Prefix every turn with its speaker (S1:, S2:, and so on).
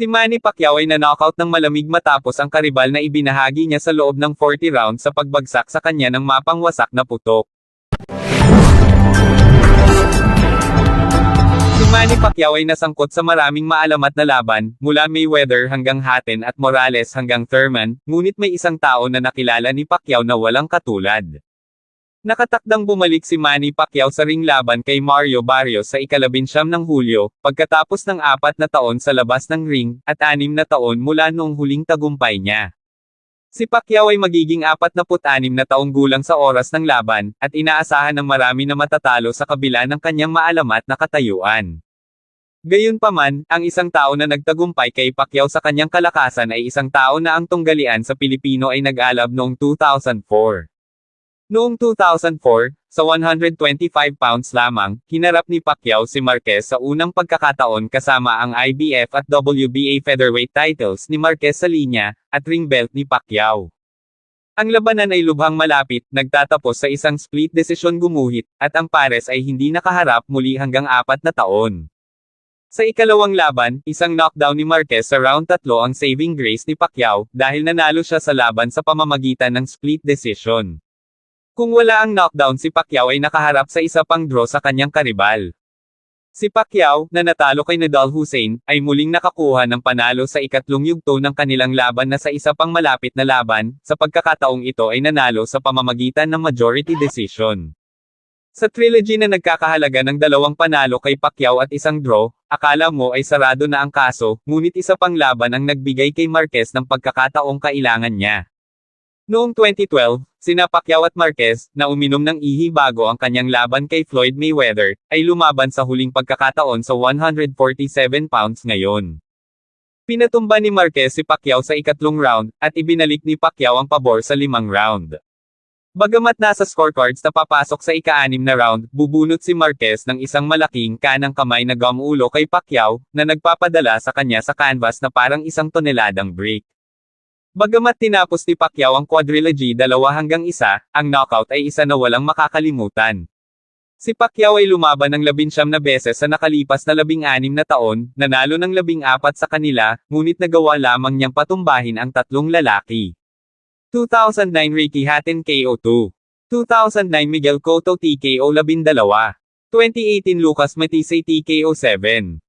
S1: Si Manny Pacquiao ay na-knockout ng malamig matapos ang karibal na ibinahagi niya sa loob ng 40 rounds sa pagbagsak sa kanya ng mapangwasak na putok. Si Manny Pacquiao ay nasangkot sa maraming maalamat na laban, mula Mayweather hanggang Hatton at Morales hanggang Thurman, ngunit may isang tao na nakilala ni Pacquiao na walang katulad. Nakatakdang bumalik si Manny Pacquiao sa ring laban kay Mario Barrios sa ikalabinsyam ng Hulyo, pagkatapos ng apat na taon sa labas ng ring, at anim na taon mula noong huling tagumpay niya. Si Pacquiao ay magiging 46 na taong gulang sa oras ng laban, at inaasahan ng marami na matatalo sa kabila ng kanyang maalamat na katayuan. Gayunpaman, ang isang tao na nagtagumpay kay Pacquiao sa kanyang kalakasan ay isang tao na ang tunggalian sa Pilipino ay nag-alab noong 2004. Noong 2004, sa 125 pounds lamang, hinarap ni Pacquiao si Marquez sa unang pagkakataon kasama ang IBF at WBA featherweight titles ni Marquez sa linya, at ring belt ni Pacquiao. Ang labanan ay lubhang malapit, nagtatapos sa isang split decision gumuhit, at ang pares ay hindi nakaharap muli hanggang apat na taon. Sa ikalawang laban, isang knockdown ni Marquez sa round tatlo ang saving grace ni Pacquiao, dahil nanalo siya sa laban sa pamamagitan ng split decision. Kung wala ang knockdown si Pacquiao ay nakaharap sa isa pang draw sa kanyang karibal. Si Pacquiao, na natalo kay Nadal Hussein, ay muling nakakuha ng panalo sa ikatlong yugto ng kanilang laban na sa isa pang malapit na laban, sa pagkakataong ito ay nanalo sa pamamagitan ng majority decision. Sa trilogy na nagkakahalaga ng dalawang panalo kay Pacquiao at isang draw, akala mo ay sarado na ang kaso, ngunit isa pang laban ang nagbigay kay Marquez ng pagkakataong kailangan niya. Noong 2012, sina Pacquiao at Marquez, na uminom ng ihi bago ang kanyang laban kay Floyd Mayweather, ay lumaban sa huling pagkakataon sa 147 pounds ngayon. Pinatumba ni Marquez si Pacquiao sa ikatlong round, at ibinalik ni Pacquiao ang pabor sa limang round. Bagamat nasa scorecards na papasok sa ika-anim na round, bubunot si Marquez ng isang malaking kanang kamay na gamulo kay Pacquiao, na nagpapadala sa kanya sa canvas na parang isang toneladang brick. Bagamat tinapos ni Pacquiao ang quadrilogy dalawa hanggang isa, ang knockout ay isa na walang makakalimutan. Si Pacquiao ay lumaban ng labinsyam na beses sa nakalipas na labing-anim na taon, nanalo ng labing-apat sa kanila, ngunit nagawa lamang niyang patumbahin ang tatlong lalaki. 2009 Ricky Hatton KO2. 2009 Miguel Cotto TKO 12. 2018 Lucas Matisse TKO 7.